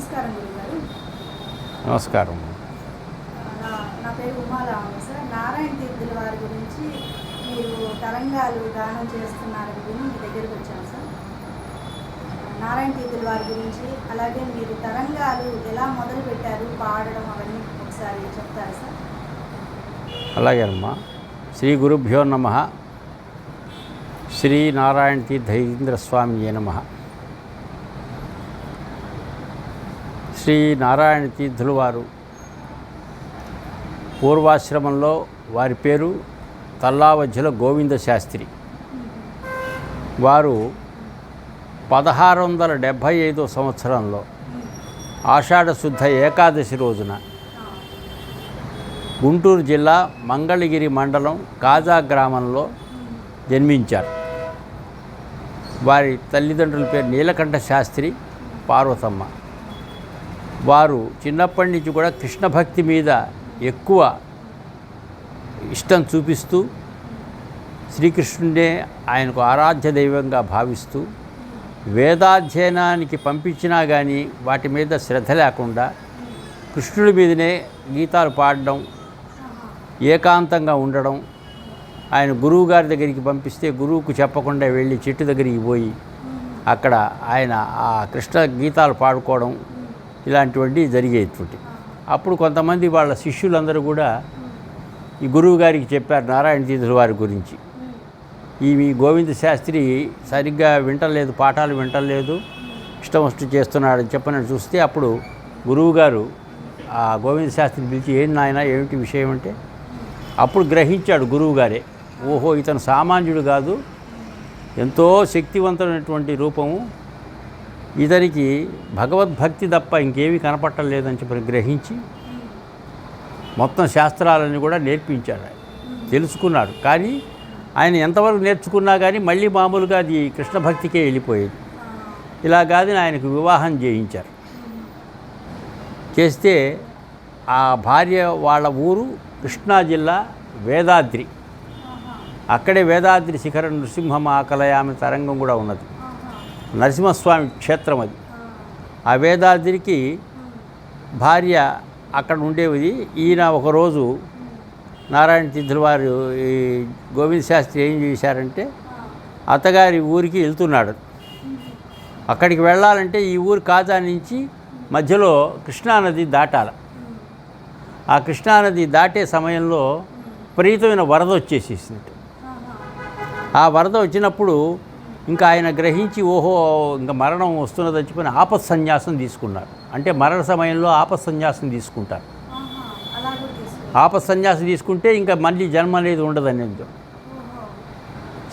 నమస్కారం గురుగారు. నమస్కారం. నా పేరు ఉమారావు సార్. నారాయణ తీర్థుల వారి గురించి మీరు తరంగాలు దానం చేస్తున్నారని విని మీ దగ్గరికి వచ్చాను సార్. నారాయణ తీర్థుల వారి గురించి అలాగే మీరు తరంగాలు ఎలా మొదలు పెట్టారు పాడడం అవన్నీ ఒకసారి చెప్తారా సార్? అలాగేనమ్మా శ్రీ గురుభ్యో నమ. శ్రీ నారాయణ తీర్థేంద్ర స్వామి నమ. శ్రీ నారాయణ తీర్థుల వారు పూర్వాశ్రమంలో వారి పేరు తల్లావజ్జల గోవింద శాస్త్రి. వారు పదహారు వందల డెబ్భై ఐదో సంవత్సరంలో ఆషాఢశుద్ధ ఏకాదశి రోజున గుంటూరు జిల్లా మంగళగిరి మండలం కాజా గ్రామంలో జన్మించారు. వారి తల్లిదండ్రుల పేరు నీలకంఠ శాస్త్రి పార్వతమ్మ. వారు చిన్నప్పటి నుంచి కూడా కృష్ణ భక్తి మీద ఎక్కువ ఇష్టం చూపిస్తూ శ్రీకృష్ణుడే ఆయనకు ఆరాధ్య దైవంగా భావిస్తూ వేదాధ్యయనానికి పంపించినా కానీ వాటి మీద శ్రద్ధ లేకుండా కృష్ణుడి మీదనే గీతాలు పాడడం ఏకాంతంగా ఉండడం ఆయన గురువు గారి దగ్గరికి పంపిస్తే గురువుకు చెప్పకుండా వెళ్ళి చెట్టు దగ్గరికి పోయి అక్కడ ఆయన ఆ కృష్ణ గీతాలు పాడుకోవడం ఇలాంటివన్నీ జరిగేటువంటి అప్పుడు కొంతమంది వాళ్ళ శిష్యులందరూ కూడా ఈ గురువు గారికి చెప్పారు నారాయణ తీర్థుల వారి గురించి. ఈ గోవింద శాస్త్రి సరిగ్గా వింటలేదు పాఠాలు వింటలేదు ఇష్టం వస్తు చేస్తున్నాడని చెప్పని చూస్తే అప్పుడు గురువుగారు ఆ గోవింద శాస్త్రిని పిలిచి ఏం నాయన ఏమిటి విషయం అంటే? అప్పుడు గ్రహించాడు గురువుగారే ఓహో ఇతను సామాన్యుడు కాదు ఎంతో శక్తివంతమైనటువంటి రూపము ఇతనికి భగవద్భక్తి తప్ప ఇంకేమీ కనపట్టలేదని చెప్పి గ్రహించి మొత్తం శాస్త్రాలని కూడా నేర్పించాడు ఆయన. తెలుసుకున్నాడు. కానీ ఆయన ఎంతవరకు నేర్చుకున్నా కానీ మళ్ళీ మామూలుగా అది కృష్ణ భక్తికే వెళ్ళిపోయేది. ఇలా కాదని ఆయనకు వివాహం చేయించారు. చేస్తే ఆ భార్య వాళ్ళ ఊరు కృష్ణా జిల్లా వేదాద్రి. అక్కడే వేదాద్రి శిఖర నృసింహ ఆకలయామి తరంగం కూడా ఉన్నది. నరసింహస్వామి క్షేత్రం అది. ఆ వేదాద్రికి భార్య అక్కడ ఉండేది. ఈయన ఒకరోజు నారాయణ తీర్థుల వారు ఈ గోవింద శాస్త్రి ఏం చేశారంటే అత్తగారి ఊరికి వెళ్తున్నాడు. అక్కడికి వెళ్ళాలంటే ఈ ఊరు కాజా నుంచి మధ్యలో కృష్ణానది దాటాల. ఆ కృష్ణానది దాటే సమయంలో విపరీతమైన వరద వచ్చేసేసింది. ఆ వరద వచ్చినప్పుడు ఇంకా ఆయన గ్రహించి ఓహో ఇంకా మరణం వస్తున్నదని చెప్పని ఆపత్ సన్యాసం తీసుకున్నారు. అంటే మరణ సమయంలో ఆపత్ సన్యాసం తీసుకుంటారు. ఆహా, అలా కూడా తీసుకు ఆపత్ సన్యాసం తీసుకుంటే ఇంకా మళ్ళీ జన్మ అనేది ఉండదని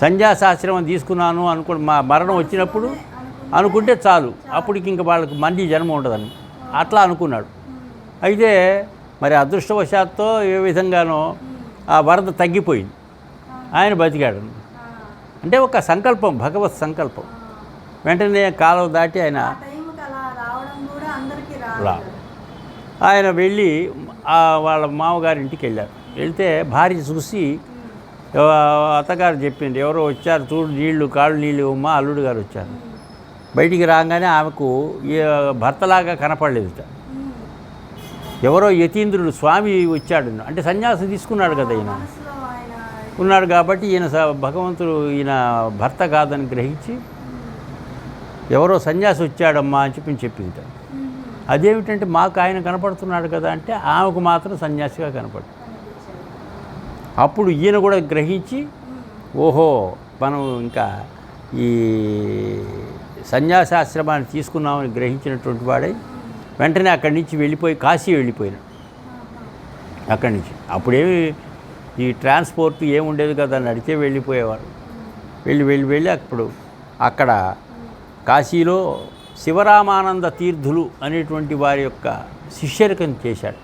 సన్యాసాశ్రమం తీసుకున్నాను అనుకో మా మరణం వచ్చినప్పుడు అనుకుంటే చాలు. అప్పటికి ఇంకా వాళ్ళకి మళ్ళీ జన్మ ఉండదని. అట్లా అనుకున్నాడు. అయితే మరి అదృష్టవశాత్తు ఏ విధంగానో ఆ వరద తగ్గిపోయింది. ఆయన బతికాడు. అంటే ఒక సంకల్పం భగవత్ సంకల్పం. వెంటనే కాలువ దాటి ఆయన రా. ఆయన వెళ్ళి వాళ్ళ మామగారి ఇంటికి వెళ్ళారు. వెళ్తే భార్య చూసి అత్తగారు చెప్పింది ఎవరో వచ్చారు చూడు నీళ్ళు కాళ్ళు నీళ్ళు ఇవ్వమ్మా అల్లుడు గారు వచ్చారు. బయటికి రాగానే ఆమెకు భర్తలాగా కనపడలేదుట ఎవరో యతీంద్రుడు స్వామి వచ్చాడు. అంటే సన్యాసం తీసుకున్నాడు కదా ఈయన. ఉన్నాడు కాబట్టి ఈయన స- భగవంతుడు ఈయన భర్త కాదని గ్రహించి ఎవరో సన్యాసి వచ్చాడమ్మా అని చెప్పి చెప్పింది. అదేమిటంటే మాకు ఆయన కనపడుతున్నాడు కదా అంటే ఆమెకు మాత్రం సన్యాసిగా కనపడు. అప్పుడు ఈయన కూడా గ్రహించి ఓహో మనం ఇంకా ఈ సన్యాసాశ్రమాన్ని తీసుకున్నామని గ్రహించినటువంటి వాడై వెంటనే అక్కడి నుంచి వెళ్ళిపోయి కాశీ వెళ్ళిపోయినాడు అక్కడి నుంచి. అప్పుడేమి ఈ ట్రాన్స్పోర్ట్ ఏముండేది కదా నడిచే వెళ్ళిపోయేవారు. వెళ్ళి వెళ్ళి వెళ్ళి అప్పుడు అక్కడ కాశీలో శివరామానంద తీర్థులు అనేటువంటి వారి యొక్క శిష్యరికం చేశాడు.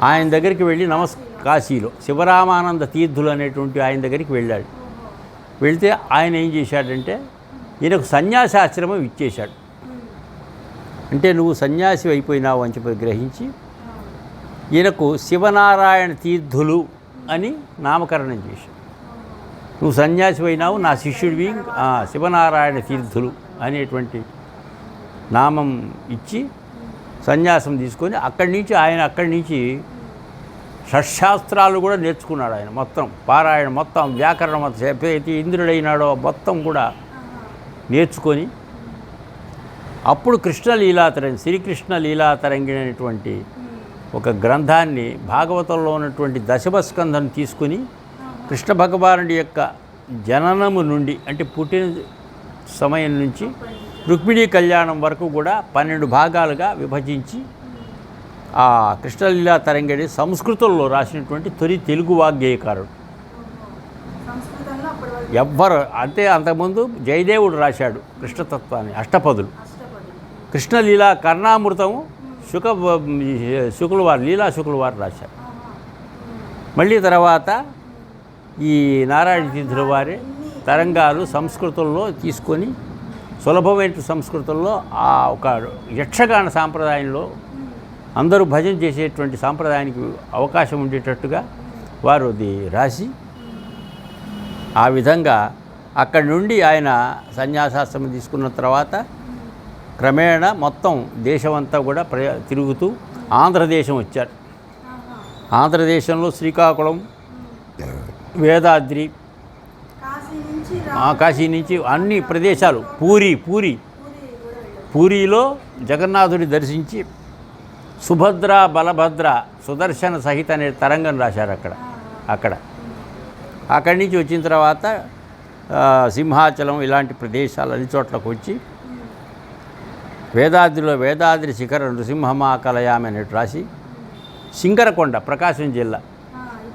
ఆయన దగ్గరికి వెళ్ళి నమస్ కాశీలో శివరామానంద తీర్థులు అనేటువంటి ఆయన దగ్గరికి వెళ్ళాడు. వెళితే ఆయన ఏం చేశాడంటే ఈయనకు సన్యాసాశ్రమం ఇచ్చేశాడు. అంటే నువ్వు సన్యాసి అయిపోయినావు అని చెప్పి గ్రహించి ఈయనకు శివనారాయణ తీర్థులు అని నామకరణం చేశాడు. నువ్వు సన్యాసి అయినావు నా శిష్యుడివి శివనారాయణ తీర్థులు అనేటువంటి నామం ఇచ్చి సన్యాసం తీసుకొని అక్కడి నుంచి ఆయన అక్కడి నుంచి షట్శాస్త్రాలు కూడా నేర్చుకున్నాడు ఆయన మొత్తం. పారాయణ మొత్తం వ్యాకరణ మొత్తం ఎప్పుడైతే ఇంద్రుడైనాడో మొత్తం కూడా నేర్చుకొని అప్పుడు కృష్ణ లీలాతరంగి శ్రీకృష్ణ లీలాతరంగి అనేటువంటి ఒక గ్రంథాన్ని భాగవతంలో ఉన్నటువంటి దశమస్కంధం తీసుకుని కృష్ణ భగవానుడి యొక్క జననము నుండి అంటే పుట్టిన సమయం నుంచి రుక్మిణీ కళ్యాణం వరకు కూడా పన్నెండు భాగాలుగా విభజించి ఆ కృష్ణలీలా తరంగిణి సంస్కృతంలో రాసినటువంటి తొలి తెలుగు వాగ్గేయకారుడు. ఎవ్వరు అంతే అంతకుముందు జయదేవుడు రాశాడు కృష్ణతత్వాన్ని అష్టపదులు. అష్టపది కృష్ణలీలా కర్ణామృతము శుక శుకుల వారు లీలా శుకుల వారు రాశారు. మళ్ళీ తర్వాత ఈ నారాయణ తీర్థుల వారి తరంగాలు సంస్కృతంలో తీసుకొని సులభమైన సంస్కృతంలో ఆ ఒక యక్షగాన సాంప్రదాయంలో అందరూ భజన చేసేటువంటి సాంప్రదాయానికి అవకాశం ఉండేటట్టుగా వారు అది రాసి ఆ విధంగా అక్కడి నుండి ఆయన సన్యాసాశ్రమం తీసుకున్న తర్వాత క్రమేణా మొత్తం దేశమంతా కూడా ప్ర తిరుగుతూ ఆంధ్రదేశం వచ్చారు. ఆంధ్రదేశంలో శ్రీకాకుళం వేదాద్రి కాశీ నుంచి అన్ని ప్రదేశాలు పూరి పూరి. పూరిలో జగన్నాథుడి దర్శించి సుభద్ర బలభద్ర సుదర్శన సహిత అనే తరంగం రాశారు అక్కడ. అక్కడ. అక్కడి నుంచి వచ్చిన తర్వాత సింహాచలం ఇలాంటి ప్రదేశాలు అన్ని చోట్లకు వచ్చి వేదాద్రిలో వేదాద్రి శిఖర నృసింహమా కలయామి అనేటి రాసి సింగరకొండ ప్రకాశం జిల్లా.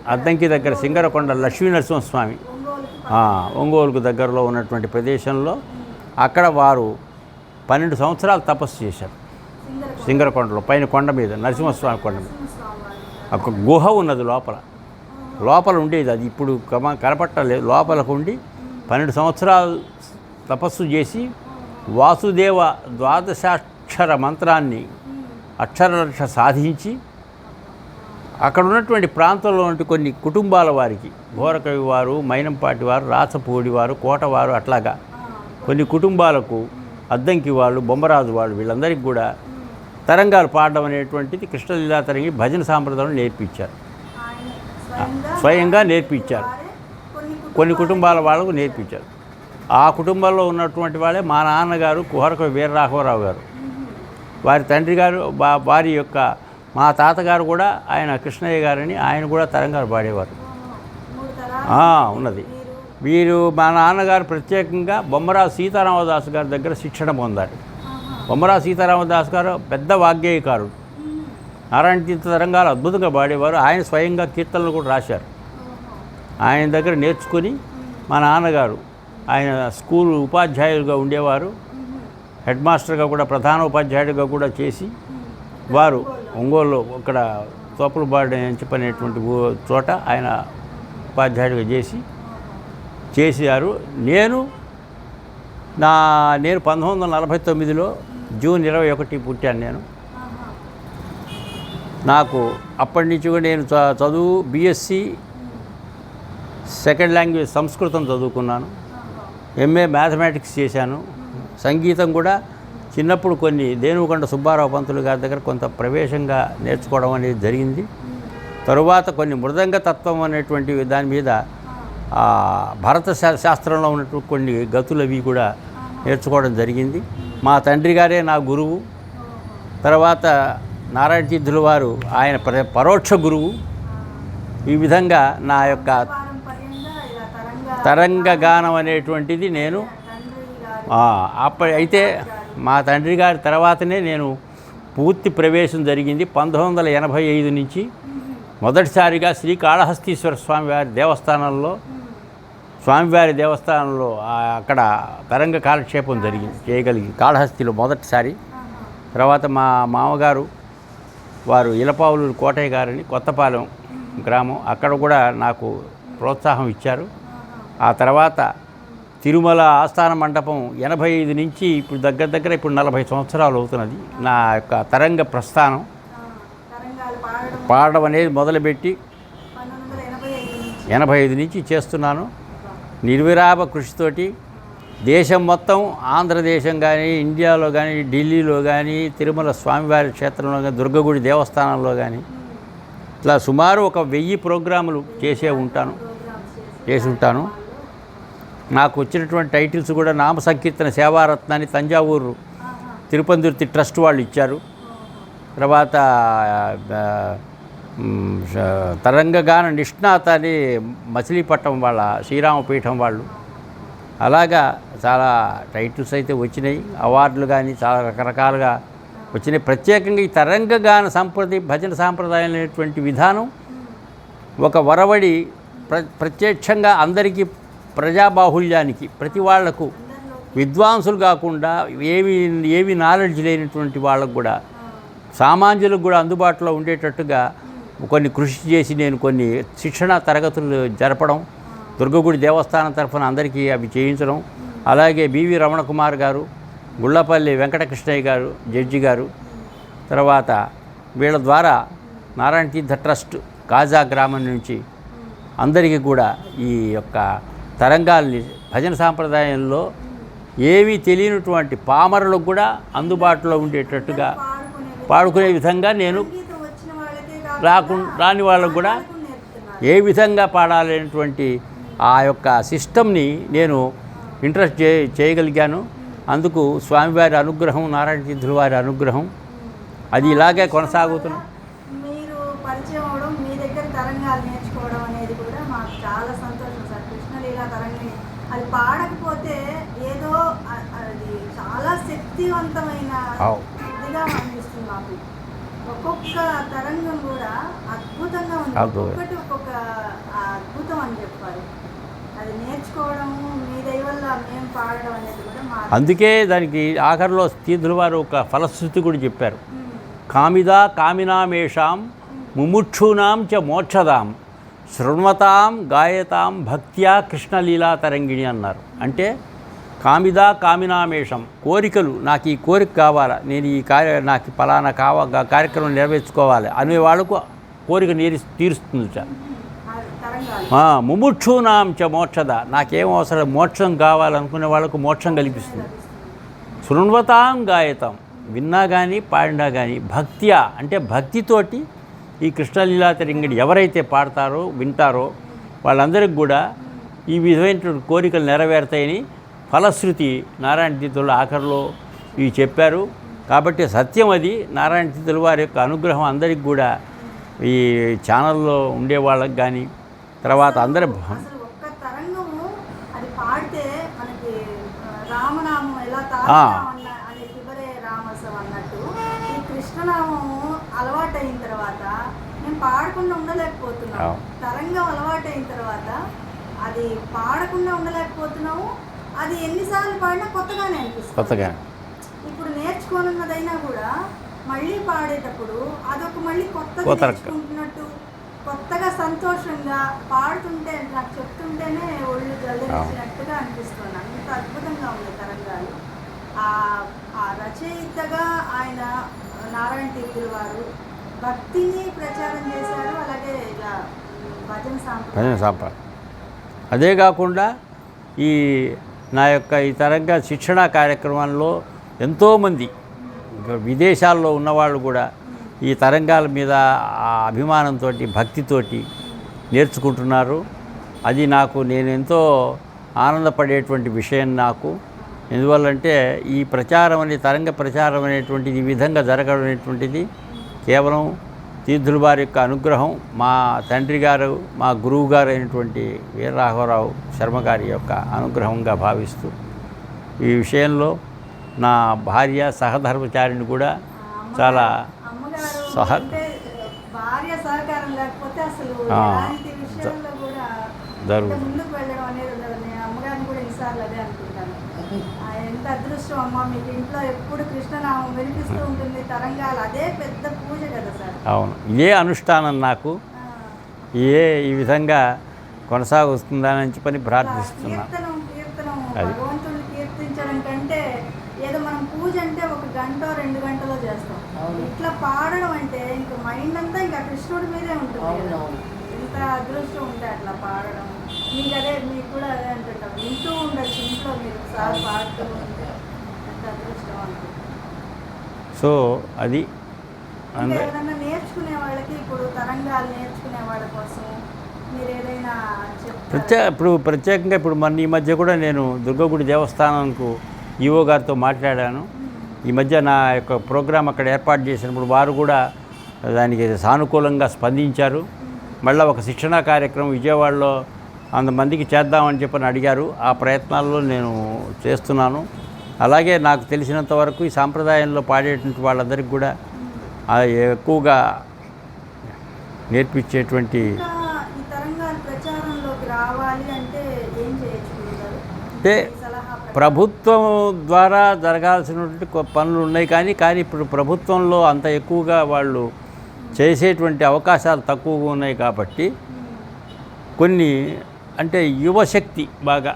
అద్దంకి దగ్గర సింగరకొండ లక్ష్మీ నరసింహస్వామి ఒంగోలుకి దగ్గరలో ఉన్నటువంటి ప్రదేశంలో అక్కడ వారు పన్నెండు సంవత్సరాలు తపస్సు చేశారు. సింగరకొండ. సింగరకొండలో పైన కొండ మీద నరసింహస్వామి కొండ మీద. ఒక గుహ ఉన్నది లోపల. లోపల ఉండేది అది. ఇప్పుడు కమ కనపట్టలేదు. లోపలకు ఉండి పన్నెండు సంవత్సరాలు తపస్సు చేసి వాసుదేవ ద్వాదశాక్షర మంత్రాన్ని అక్షరలక్ష సాధించి అక్కడ ఉన్నటువంటి ప్రాంతంలో కొన్ని కుటుంబాల వారికి ఘోరకవి వారు మైనంపాటి వారు రాచపూడి వారు కోటవారు అట్లాగా కొన్ని కుటుంబాలకు అద్దంకి వాళ్ళు బొమ్మరాజు వాళ్ళు వీళ్ళందరికీ కూడా తరంగాలు పాడడం అనేటువంటిది కృష్ణలీలా తరంగి భజన సాంప్రదాయం నేర్పించారు. స్వయంగా నేర్పించారు. కొన్ని కుటుంబాల వాళ్ళకు నేర్పించారు. ఆ కుటుంబంలో ఉన్నటువంటి వాళ్ళే మా నాన్నగారు కుహరక వీరరాఘవరావు గారు. వారి తండ్రి గారు వారి యొక్క మా తాతగారు కూడా ఆయన కృష్ణయ్య గారని ఆయన కూడా తరంగారు పాడేవారు. ఉన్నది. వీరు మా నాన్నగారు ప్రత్యేకంగా బొమ్మరాజు సీతారామదాస్ గారి దగ్గర శిక్షణ పొందారు. ఆహా. బొమ్మరాజు సీతారామదాస్ గారు పెద్ద వాగ్గేయకారుడు. నారాయణ తీర్థ తరంగాలు అద్భుతంగా పాడేవారు. ఆయన స్వయంగా కీర్తనలు కూడా రాశారు. ఆయన దగ్గర నేర్చుకుని మా నాన్నగారు ఆయన స్కూల్ ఉపాధ్యాయులుగా ఉండేవారు. హెడ్ మాస్టర్గా కూడా ప్రధాన ఉపాధ్యాయుడిగా కూడా చేసి వారు ఒంగోలులో ఇక్కడ తోపులబాడు అని చెప్పనేటువంటి చోట ఆయన ఉపాధ్యాయుడిగా చేసి చేశారు. నేను నా నేను పంతొమ్మిది వందల నలభై తొమ్మిదిలో జూన్ ఇరవై ఒకటి పుట్టాను నేను. నాకు అప్పటి నుంచి కూడా నేను చ- చదువు బీఎస్సీ సెకండ్ లాంగ్వేజ్ సంస్కృతం చదువుకున్నాను. ఎంఏ మ్యాథమెటిక్స్ చేశాను. సంగీతం కూడా చిన్నప్పుడు కొన్ని దేనుకొండ సుబ్బారావు పంతులు గారి దగ్గర కొంత ప్రవేశంగా నేర్చుకోవడం అనేది జరిగింది. తరువాత కొన్ని మృదంగ తత్వం అనేటువంటి దాని మీద భరత శా- శాస్త్రంలో ఉన్నటువంటి కొన్ని గతులు అవి కూడా నేర్చుకోవడం జరిగింది. మా తండ్రి గారే నా గురువు. తర్వాత నారాయణ తీర్థుల వారు ఆయన ప్ర- పరోక్ష గురువు. ఈ విధంగా నా యొక్క తరంగగానం తరంగ గానం అనేటువంటిది నేను అప్పటి అయితే మా తండ్రి గారి తర్వాతనే నేను పూర్తి ప్రవేశం జరిగింది పంతొమ్మిది వందల ఎనభై ఐదు నుంచి. మొదటిసారిగా శ్రీకాళహస్తీశ్వర స్వామివారి దేవస్థానంలో స్వామివారి దేవస్థానంలో అక్కడ తరంగ కాలక్షేపం జరిగింది చేయగలిగింది కాళహస్తిలో మొదటిసారి. తర్వాత మా మామగారు వారు ఇలపావులూరు కోటయ్య గారని కొత్తపాలెం గ్రామం అక్కడ కూడా నాకు ప్రోత్సాహం ఇచ్చారు. ఆ తర్వాత తిరుమల ఆస్థాన మండపం ఎనభై ఐదు నుంచి ఇప్పుడు దగ్గర దగ్గర ఇప్పుడు నలభై సంవత్సరాలు అవుతున్నది. నా యొక్క తరంగ ప్రస్థానం. పాడడం అనేది మొదలుపెట్టి ఎనభై ఐదు నుంచి చేస్తున్నాను. నిర్విరామ కృషితోటి దేశం మొత్తం ఆంధ్రదేశం కానీ ఇండియాలో కానీ ఢిల్లీలో కానీ తిరుమల స్వామివారి క్షేత్రంలో కానీ దుర్గగుడి దేవస్థానంలో కానీ ఇట్లా సుమారు ఒక వెయ్యి ప్రోగ్రాములు చేసే ఉంటాను చేసి ఉంటాను. నాకు వచ్చినటువంటి టైటిల్స్ కూడా నామ సంకీర్తన సేవారత్నాన్ని తంజావూరు ఆహా. తిరుపందుర్తి ట్రస్ట్ వాళ్ళు ఇచ్చారు. తర్వాత తరంగగాన నిష్ణాత అని మచిలీపట్నం వాళ్ళ శ్రీరామపీఠం వాళ్ళు. అలాగా చాలా టైటిల్స్ అయితే వచ్చినాయి. అవార్డులు కానీ చాలా రకరకాలుగా వచ్చినాయి. ప్రత్యేకంగా ఈ తరంగగాన సంప్రదాయ భజన సాంప్రదాయం అనేటువంటి విధానం ఒక వరవడి ప్ర ప్రత్యక్షంగా అందరికీ ప్రజాబాహుళ్యానికి ప్రతి వాళ్ళకు విద్వాంసులు కాకుండా ఏవి ఏవి నాలెడ్జ్ లేనటువంటి వాళ్ళకు కూడా సామాన్యులకు కూడా అందుబాటులో ఉండేటట్టుగా కొన్ని కృషి చేసి నేను కొన్ని శిక్షణ తరగతులు జరపడం దుర్గగుడి దేవస్థానం తరఫున అందరికీ అవి చేయించడం అలాగే బివి రమణ కుమార్ గారు గుళ్ళపల్లి వెంకటకృష్ణయ్య గారు జడ్జి గారు తర్వాత వీళ్ళ ద్వారా నారాయణ తీర్థ ట్రస్ట్ కాజా గ్రామం నుంచి అందరికీ కూడా ఈ యొక్క తరంగాల్ని భజన సాంప్రదాయంలో ఏమీ తెలియనటువంటి పామరులకు కూడా అందుబాటులో ఉండేటట్టుగా పాడుకునే విధంగా నేను రాకు రాని వాళ్ళకు కూడా ఏ విధంగా పాడాలనేటువంటి ఆ యొక్క సిస్టమ్ని నేను ఇంట్రెస్ట్ చే చేయగలిగాను. అందుకు స్వామివారి అనుగ్రహం నారాయణ తీర్థుల వారి అనుగ్రహం అది ఇలాగే కొనసాగుతున్నాం మీరు పరిచయం అవడం మీ దగ్గర తరంగాలు నేర్చుకోవడం అనేది కూడా మాకు చాలా సంతోషం సార్ కృష్ణలీల తరంగిణి అది పాడకపోతే ఏదో అది చాలా శక్తివంతమైన అవు. ఇదిగా అనిపిస్తుంది మాకు. ఒక్కొక్క తరంగం కూడా అద్భుతంగా ఉంది. ఒక్కొక్కటి ఒక్కొక్క అద్భుతం అని అది నేర్చుకోవడము మీ దయ వల్ల మేము పాడడం అనేది కూడా మా అందుకే దానికి ఆఖరిలో తీర్థుల వారు ఒక ఫలశ్రుతి కూడా చెప్పారు. కామిదా కామినామేషాం ముముక్షూనాం చ మోక్షదాం. శృణ్వతాం గాయతాం భక్త్యా కృష్ణలీలా తరంగిణి అన్నారు. అంటే కామిదా కామినామేషం కోరికలు నాకు ఈ కోరిక కావాలా నేను ఈ కార్య నాకు ఫలానా కావ కార్యక్రమం నెరవేర్చుకోవాలి అనే వాళ్ళకు కోరిక నీరు తీరుస్తుంది సార్. ఆ ముముక్షూనాం చ మోక్షద నాకేం అవసరం మోక్షం కావాలనుకునే వాళ్ళకు మోక్షం కల్పిస్తుంది. శృణ్వతాం గాయతం విన్నా కానీ పాడినా కానీ భక్త్యా అంటే భక్తితోటి ఈ కృష్ణలీలా తరంగిడి ఎవరైతే పాడతారో వింటారో వాళ్ళందరికీ కూడా ఈ విధమైనటువంటి కోరికలు నెరవేరుతాయని ఫలశ్రుతి నారాయణ తీర్థుల ఆఖరిలో ఇవి చెప్పారు. కాబట్టి సత్యం అది. నారాయణ తీర్థుల వారి యొక్క అనుగ్రహం అందరికి కూడా ఈ ఛానల్లో ఉండే వాళ్ళకి కానీ తర్వాత అందరి రామనామం ఎలా ఆ. తాగుతాం అన్న అనే శివరే రామసం అన్నట్టు ఈ కృష్ణనామము అలవాటైన తర్వాత మేము పాడకుండా ఉండలేకపోతున్నాము అవును. తరంగం అలవాటైన తర్వాత అది పాడకుండా ఉండలేకపోతున్నాము అది ఎన్నిసార్లు పాడినా కొత్తగానే అనిపిస్తుంది. కొత్తగా. ఇప్పుడు నేర్చుకోనున్నదైనా కూడా మళ్ళీ పాడేటప్పుడు అదొక మళ్ళీ కొత్తగా. నేర్చుకుంటున్నట్టు కొత్తగా సంతోషంగా పాడుతుంటే నాకు చెప్తుంటేనే ఒళ్ళు జల్దరిచినట్టుగా అనిపిస్తుంది. అంత అద్భుతంగా ఉంది తరంగాలు. ఆ ఆ రచయితగా ఆయన నారాయణ తీర్థుల వారు భక్తిని ప్రచారం చేశారు. అలాగే ఇలా భజన సాంప్రదాయం. భజన సాంప్రదాయం. అదే కాకుండా ఈ నా యొక్క ఈ తరంగా శిక్షణా కార్యక్రమంలో ఎంతోమంది విదేశాల్లో ఉన్నవాళ్ళు కూడా ఈ తరంగాల మీద అభిమానంతో భక్తితోటి నేర్చుకుంటున్నారు. అది నాకు నేను ఎంతో ఆనందపడేటువంటి విషయం నాకు. ఎందువల్లంటే ఈ ప్రచారం అనే తరంగ ప్రచారం అనేటువంటిది ఈ విధంగా జరగడం అనేటువంటిది కేవలం తీర్థుల వారి యొక్క అనుగ్రహం మా తండ్రి గారు మా గురువు గారు అయినటువంటి వీరరాఘవరావు శర్మ గారి యొక్క అనుగ్రహంగా భావిస్తూ ఈ విషయంలో నా భార్య సహధర్మచారిని కూడా చాలా సహ అంటే ఎంత అదృష్టం అమ్మ మీకు ఇంట్లో ఎప్పుడు కృష్ణనామం వినిపిస్తూ ఉంటుంది తరంగాలు అదే పెద్ద పూజ కదా సార్. అవును. ఇదే అనుష్ఠానం నాకు ఇదే ఈ విధంగా కొనసాగుతుందని చెప్పని ప్రార్థిస్తున్నాను కీర్తనం కీర్తనం కీర్తించడం కంటే ఏదో మనం పూజ అంటే ఒక గంట రెండు గంటలో చేస్తాం. ఇట్లా పాడడం అంటే ఇంకా మైండ్ అంతా ఇంకా కృష్ణుడి మీదే ఉంటుంది. ఎంత అదృష్టం ఉంటే అట్లా పాడడం. మీకు అదే మీకు కూడా అదే వింటూ ఉండొచ్చు ఇంట్లో మీరు సార్ పాడుతూ ఉంటే ఎంత అదృష్టం సో అది అంద ఏదైనా నేర్చుకునే వాళ్ళకి ఇప్పుడు తరంగాలు నేర్చుకునే వాళ్ళ కోసం మీరు ఏదైనా ప్రత్యే చెప్తారా ఇప్పుడు ప్రత్యేకంగా ఇప్పుడు మన ఈ మధ్య కూడా నేను దుర్గగుడి దేవస్థానంకు ఈవో గారితో మాట్లాడాను. ఈ మధ్య నా యొక్క ప్రోగ్రాం అక్కడ ఏర్పాటు చేసినప్పుడు వారు కూడా దానికి సానుకూలంగా స్పందించారు. మళ్ళీ ఒక శిక్షణా కార్యక్రమం విజయవాడలో అంతమందికి చేద్దామని చెప్పని అడిగారు. ఆ ప్రయత్నాల్లో నేను చేస్తున్నాను. అలాగే నాకు తెలిసినంత వరకు ఈ సాంప్రదాయంలో పాడేటువంటి వాళ్ళందరికీ కూడా ఎక్కువగా నేర్పించేటువంటి అంటే. ప్రభుత్వం ద్వారా జరగాల్సినటువంటి పనులు ఉన్నాయి కానీ కానీ ఇప్పుడు ప్రభుత్వంలో అంత ఎక్కువగా వాళ్ళు చేసేటువంటి అవకాశాలు తక్కువగా ఉన్నాయి కాబట్టి కొన్ని అంటే యువశక్తి బాగా.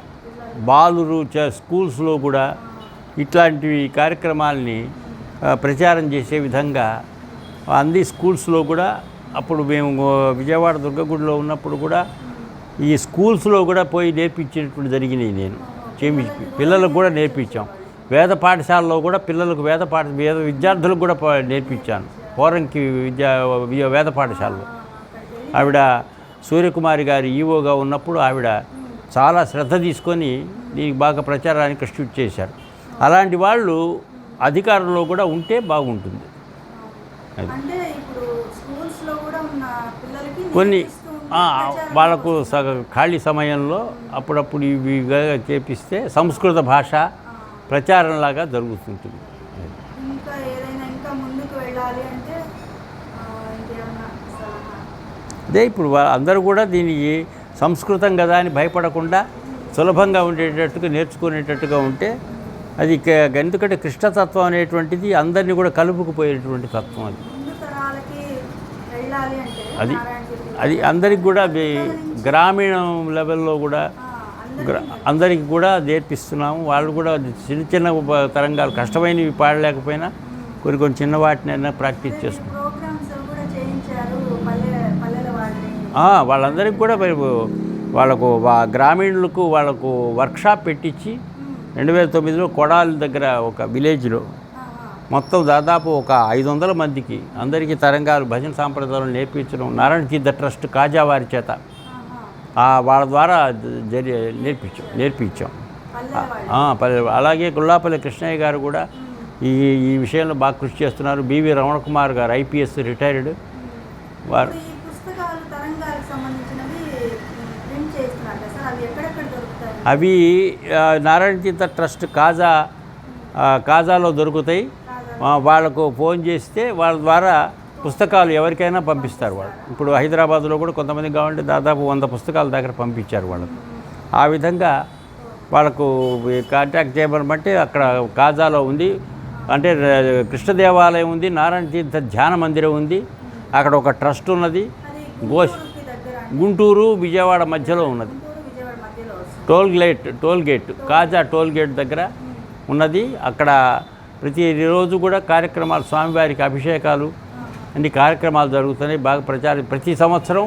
బాలురు చ స్కూల్స్లో కూడా ఇట్లాంటివి కార్యక్రమాల్ని ప్రచారం చేసే విధంగా అన్ని స్కూల్స్లో కూడా అప్పుడు మేము విజయవాడ దుర్గగుడిలో ఉన్నప్పుడు కూడా ఈ స్కూల్స్లో కూడా పోయి నేర్పించినటువంటి జరిగినాయి నేను. చేమి పిల్లలకు కూడా నేర్పించాం. వేద పాఠశాలలో కూడా పిల్లలకు వేద పాఠ వేద విద్యార్థులకు కూడా నేర్పించాను. పోరంకి విద్యా వేద పాఠశాలలో. ఆవిడ సూర్యకుమారి గారి ఈవోగా ఉన్నప్పుడు ఆవిడ చాలా శ్రద్ధ తీసుకొని దీనికి బాగా ప్రచారానికి కృషి చేశారు. అలాంటి వాళ్ళు అధికారంలో కూడా ఉంటే బాగుంటుంది. కొన్ని వాళ్ళకు సగ ఖాళీ సమయంలో అప్పుడప్పుడు ఇవిగా చేపిస్తే సంస్కృత భాష ప్రచారంలాగా జరుగుతుంటుంది ఇంకా ఏదైనా ఇంకా ముందుకు వెళ్ళాలి అంటే ఆ, ఇంకేమన్నా సలహా అదే ఇప్పుడు అందరూ కూడా దీనికి సంస్కృతం కదా అని భయపడకుండా సులభంగా ఉండేటట్టుగా నేర్చుకునేటట్టుగా ఉంటే అది ఎందుకంటే కృష్ణతత్వం అనేటువంటిది అందరినీ కూడా కలుపుకుపోయేటువంటి తత్వం అది. అది అది అందరికి కూడా వి- గ్రామీణ లెవెల్లో కూడా అందరికీ కూడా నేర్పిస్తున్నాము. వాళ్ళు కూడా చిన్న చిన్న తరంగాలు కష్టమైనవి పాడలేకపోయినా కొన్ని కొన్ని చిన్న వాటినైనా ప్రాక్టీస్ చేసుకుంటాం ప్రోగ్రామ్స్ కూడా చేయించారు పల్లె పల్లెల వాళ్ళని ఆ, వాళ్ళందరికీ కూడా వాళ్ళకు వా- గ్రామీణులకు వాళ్ళకు వర్క్షాప్ పెట్టించి రెండు వేల తొమ్మిదిలో కొడాలి దగ్గర ఒక విలేజ్లో. మొత్తం దాదాపు ఒక ఐదు వందల మందికి అందరికీ తరంగాలు భజన సాంప్రదాయాలు నేర్పించడం నారాయణ తీర్థ ట్రస్ట్ కాజా వారి చేత వాళ్ళ ద్వారా జరి నేర్పించాం నేర్పించాం. అలాగే గుల్లాపల్లి కృష్ణయ్య గారు కూడా ఈ ఈ విషయంలో బాగా కృషి చేస్తున్నారు. బివి రమణ కుమార్ గారు ఐపీఎస్ రిటైర్డ్. వారు ఇప్పుడు ఈ పుస్తకాలు తరంగాలకు సంబంధించినవి ప్రింట్ చేస్తున్నారు కదా సార్. అవి ఎక్కడెక్కడ దొరుకుతాయి? అవి ఆ, నారాయణ తీర్థ ట్రస్ట్ కాజా కాజాలో దొరుకుతాయి. వాళ్ళకు ఫోన్ చేస్తే వాళ్ళ ద్వారా పుస్తకాలు ఎవరికైనా పంపిస్తారు వాళ్ళు. ఇప్పుడు హైదరాబాద్లో కూడా కొంతమంది కావాలంటే దాదాపు వంద పుస్తకాల దగ్గర పంపించారు వాళ్ళకు. ఆ విధంగా వాళ్ళకు కాంటాక్ట్ చేయమనమంటే అక్కడ కాజాలో ఉంది. అంటే ర- కృష్ణ దేవాలయం ఉంది నారాయణ తీర్థ ధ్యాన మందిరం ఉంది. అక్కడ ఒక ట్రస్ట్ ఉన్నది. గోష్ గుంటూరు విజయవాడ మధ్యలో ఉన్నది. Toll gate toll gate Kaza toll gate దగ్గర ఉన్నది. అక్కడ ప్రతి రోజు కూడా కార్యక్రమాలు స్వామివారికి అభిషేకాలు అన్ని కార్యక్రమాలు జరుగుతున్నాయి. బాగా ప్రచారం ప్రతి సంవత్సరం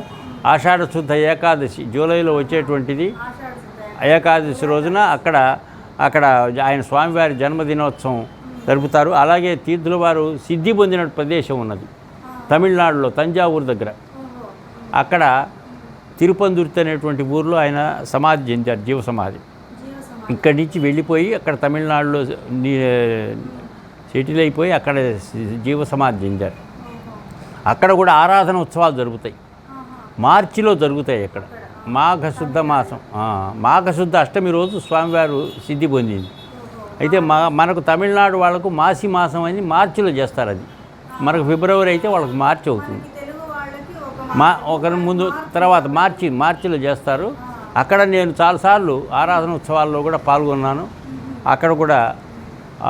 ఆషాఢ శుద్ధ ఏకాదశి జూలైలో వచ్చేటువంటిది. ఏకాదశి రోజున అక్కడ అక్కడ ఆయన స్వామివారి జన్మదినోత్సవం జరుపుతారు. అలాగే తీర్థుల వారు సిద్ధి పొందిన ప్రదేశం ఉన్నది. తమిళనాడులో తంజావూరు దగ్గర. అక్కడ తిరుపందుర్తి అనేటువంటి ఊర్లో ఆయన సమాధి చెందారు జీవ సమాధి. ఇక్కడి నుంచి వెళ్ళిపోయి అక్కడ తమిళనాడులో సెటిల్ అయిపోయి అక్కడ జీవ సమాధి చెందారు. అక్కడ కూడా ఆరాధన ఉత్సవాలు జరుగుతాయి. మార్చిలో జరుగుతాయి అక్కడ. మాఘశుద్ధ మాసం. మాఘశుద్ధ అష్టమి రోజు స్వామివారు సిద్ధి పొందింది. అయితే మా మనకు తమిళనాడు వాళ్ళకు మాసి మాసం అని మార్చిలో చేస్తారు అది. మనకు ఫిబ్రవరి అయితే వాళ్ళకి మార్చి అవుతుంది మనకి తెలుగు వాళ్ళకి ఒక మా ఒక ముందు తర్వాత మార్చి మార్చిలో చేస్తారు. అక్కడ నేను చాలాసార్లు ఆరాధన ఉత్సవాల్లో కూడా పాల్గొన్నాను. అక్కడ కూడా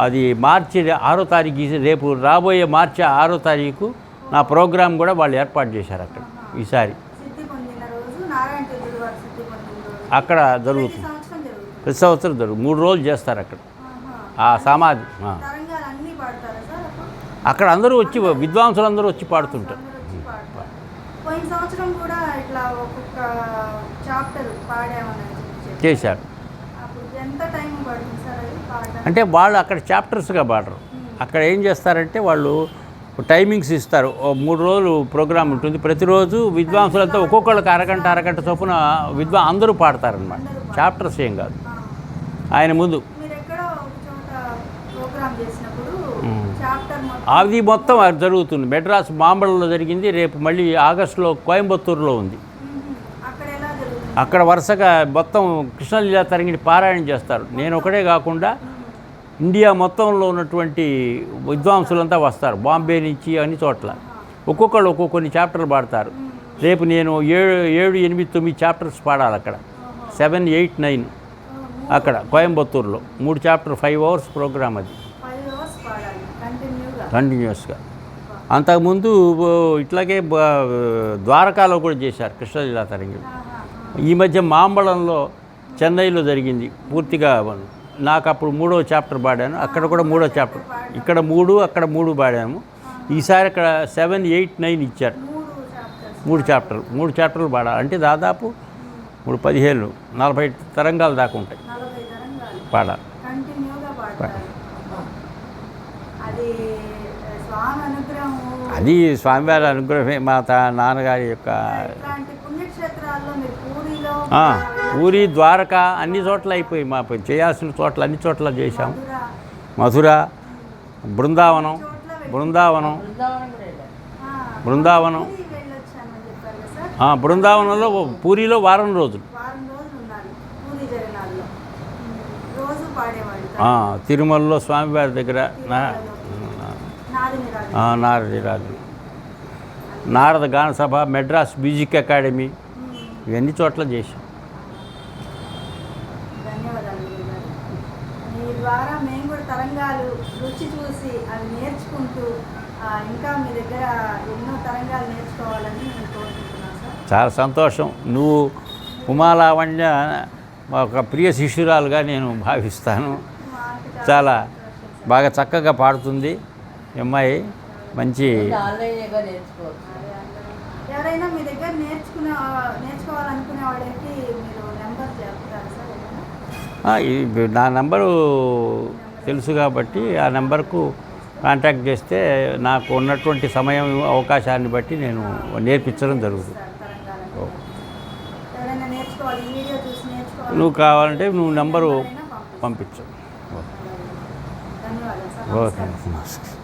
అది మార్చి ఆరో తారీఖు రేపు రాబోయే మార్చి ఆరో తారీఖు నా ప్రోగ్రాం కూడా వాళ్ళు ఏర్పాటు చేశారు అక్కడ ఈసారి. అక్కడ జరుగుతుంది. జరుగుతుంది ప్రతి సంవత్సరం జరుగు మూడు రోజులు చేస్తారు అక్కడ. ఆ సమాధి అక్కడ? అందరూ వచ్చి విద్వాంసులు అందరూ వచ్చి పాడుతుంటారు. పోయిన సంవత్సరం కూడా ఇట్లా ఒక్కొక్క చాప్టర్ పాడామని చేశారు. ఎంత టైం పడుతుంది సార్ అంటే వాళ్ళు అక్కడ చాప్టర్స్గా పాడరు. అక్కడ ఏం చేస్తారంటే వాళ్ళు టైమింగ్స్ ఇస్తారు. మూడు రోజులు ప్రోగ్రామ్ ఉంటుంది. ప్రతిరోజు విద్వాంసులంతా ఒక్కొక్కళ్ళకి అరగంట అరగంట చొప్పున విద్వా అందరూ పాడతారనమాట చాప్టర్స్ ఏం కాదు. ఆయన ముందు మీరు ఎక్కడో ఒక చోట ప్రోగ్రామ్ చేసినప్పుడు మ్మ్. చాప్టర్ మొత్తం అది మొత్తం అది జరుగుతుంది. మెడ్రాస్ మాంబళంలో జరిగింది. రేపు మళ్ళీ ఆగస్టులో కోయంబత్తూరులో ఉంది. అక్కడ వరుసగా మొత్తం కృష్ణలీల తరంగిణి పారాయణ చేస్తారు. నేను ఒకటే కాకుండా ఇండియా మొత్తంలో ఉన్నటువంటి విద్వాంసులంతా వస్తారు. బాంబే నుంచి అన్ని చోట్ల. ఒక్కొక్కళ్ళు ఒక్కొక్క కొన్ని చాప్టర్లు పాడతారు. రేపు నేను ఏడు ఏడు ఎనిమిది తొమ్మిది చాప్టర్స్ పాడాలి అక్కడ. సెవెన్ ఎయిట్ నైన్ అక్కడ కోయంబత్తూరులో. మూడు చాప్టర్ ఫైవ్ అవర్స్ ప్రోగ్రామ్ అది ఫైవ్ అవర్స్ పాడాలి కంటిన్యూగా కంటిన్యూస్గా. అంతకుముందు ఇట్లాగే ద్వారకాలో కూడా చేశారు కృష్ణలీలా తరంగిణి. ఈ మధ్య మాంబళంలో చెన్నైలో జరిగింది పూర్తిగా నాకు అప్పుడు మూడో చాప్టర్ పాడాను అక్కడ కూడా మూడో చాప్టర్. ఇక్కడ మూడు అక్కడ మూడు పాడాము. ఈసారి అక్కడ సెవెన్ ఎయిట్ నైన్ ఇచ్చారు. మూడు చాప్టర్లు మూడు చాప్టర్లు పాడాలి. అంటే దాదాపు మూడు పదిహేను నలభై తరంగాలు దాకా ఉంటాయి. పాడాలి. అది స్వామివారి అనుగ్రహమే మా తా నాన్నగారి యొక్క పూరి ద్వారక అన్ని చోట్ల అయిపోయి మా చేయాల్సిన చోట్ల అన్ని చోట్ల చేశాం. మధుర బృందావనం బృందావనం బృందావనం. బృందావనంలో పూరిలో వారం రోజులు. తిరుమలలో స్వామివారి దగ్గర నారది రాజు నారద గాన సభ మెడ్రాస్ మ్యూజిక్ అకాడమీ ఇవన్నీ చోట్ల చేశాం. ద్వారా మేము కూడా తరంగాలు రుచి చూసి అవి నేర్చుకుంటూ ఇంకా మీ దగ్గర ఎన్నో తరంగాలు నేర్చుకోవాలని నేను కోరుకుంటున్నాను సార్. చాలా సంతోషం. నువ్వు ఉమాలావణ్య ఒక ప్రియ శిష్యురాలుగా నేను భావిస్తాను. చాలా బాగా చక్కగా పాడుతుంది. అమ్మాయి మంచి ఆన్లైన్గా నేర్చుకోవచ్చు అదే అందరం. ఎవరైనా మీ దగ్గర నేర్చుకునే నేర్చుకోవాలనుకునే వాళ్ళకి మీరు నెంబర్ చెప్తారా సార్ ఏమైనా? ఆ, ఈ- నా నెంబరు తెలుసు కాబట్టి ఆ నెంబర్కు కాంటాక్ట్ చేస్తే నాకు ఉన్నటువంటి సమయం అవకాశాన్ని బట్టి నేను నేర్పించడం జరుగుతుంది నువ్వు కావాలంటే నువ్వు నెంబరు. పంపించు ఓకే. నమస్కారం